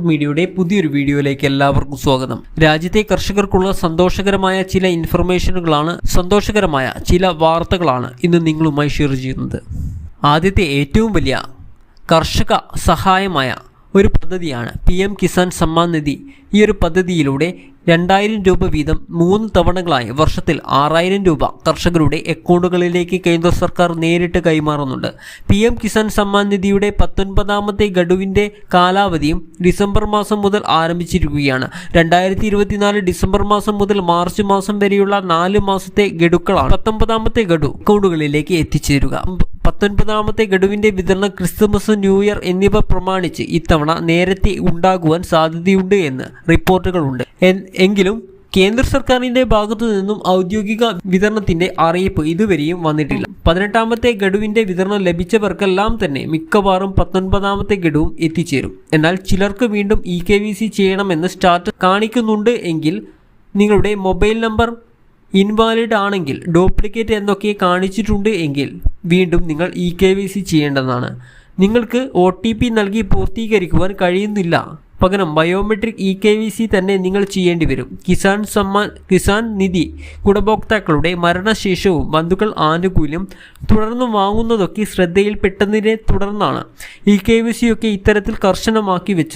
മീഡിയയുടെ പുതിയൊരു വീഡിയോയിലേക്ക് എല്ലാവർക്കും സ്വാഗതം. രാജ്യത്തെ കർഷകർക്കുള്ള സന്തോഷകരമായ ചില ഇൻഫർമേഷനുകളാണ് സന്തോഷകരമായ ചില വാർത്തകളാണ് ഇന്ന് നിങ്ങളുമായി ഷെയർ ചെയ്യുന്നത്. ആദ്യത്തെ ഏറ്റവും വലിയ കർഷക സഹായമായ ഒരു പദ്ധതിയാണ് പി എം കിസാൻ സമ്മാൻ നിധി. ഈ ഒരു പദ്ധതിയിലൂടെ രണ്ടായിരം രൂപ വീതം മൂന്ന് തവണകളായി വർഷത്തിൽ ആറായിരം രൂപ കർഷകരുടെ അക്കൗണ്ടുകളിലേക്ക് കേന്ദ്ര സർക്കാർ നേരിട്ട് കൈമാറുന്നുണ്ട്. പി എം കിസാൻ സമ്മാൻ നിധിയുടെ പത്തൊൻപതാമത്തെ ഗഡുവിന്റെ കാലാവധിയും ഡിസംബർ മാസം മുതൽ ആരംഭിച്ചിരിക്കുകയാണ്. രണ്ടായിരത്തി ഇരുപത്തിനാല് ഡിസംബർ മാസം മുതൽ മാർച്ച് മാസം വരെയുള്ള നാല് മാസത്തെ ഗഡുക്കളാണ് പത്തൊമ്പതാമത്തെ ഗഡു അക്കൗണ്ടുകളിലേക്ക് എത്തിച്ചേരുക. പത്തൊൻപതാമത്തെ ഗഡുവിന്റെ വിതരണം ക്രിസ്തുമസ് ന്യൂ ഇയർ എന്നിവ പ്രമാണിച്ച് ഇത്തവണ നേരത്തെ ഉണ്ടാകുവാൻ സാധ്യതയുണ്ട് എന്ന് റിപ്പോർട്ടുകളുണ്ട്. എങ്കിലും കേന്ദ്ര സർക്കാരിന്റെ ഭാഗത്തു നിന്നും ഔദ്യോഗിക വിതരണത്തിന്റെ അറിയിപ്പ് ഇതുവരെയും വന്നിട്ടില്ല. പതിനെട്ടാമത്തെ ഗഡുവിന്റെ വിതരണം ലഭിച്ചവർക്കെല്ലാം തന്നെ മിക്കവാറും പത്തൊൻപതാമത്തെ ഗഡുവും എത്തിച്ചേരും. എന്നാൽ ചിലർക്ക് വീണ്ടും ഇ കെ വി സി ചെയ്യണമെന്ന് സ്റ്റാർട്ട് കാണിക്കുന്നുണ്ട് എങ്കിൽ നിങ്ങളുടെ മൊബൈൽ നമ്പർ ഇൻവാലിഡ് ആണെങ്കിൽ ഡ്യൂപ്ലിക്കേറ്റ് എന്നൊക്കെ കാണിച്ചിട്ടുണ്ട് എങ്കിൽ വീണ്ടും നിങ്ങൾ ഇ കെ വി സി ചെയ്യേണ്ടതാണ്. നിങ്ങൾക്ക് ഒ ടി പി നൽകി പൂർത്തീകരിക്കുവാൻ കഴിയുന്നില്ല. പകരം biometric E K Y C തന്നെ നിങ്ങൾ ചെയ്യേണ്ടി വരും. കിസാൻ സമ്മാൻ കിസാൻ നിധി ഗുണഭോക്താക്കളുടെ മരണശേഷവും ബന്ധുക്കൾ ആനുകൂല്യം തുടർന്ന് വാങ്ങുന്നതൊക്കെ ശ്രദ്ധയിൽപ്പെട്ടതിനെ തുടർന്നാണ്. ഇ കെ വി സി ഒക്കെ ഇത്തരത്തിൽ കർശനമാക്കി വെച്ചത്.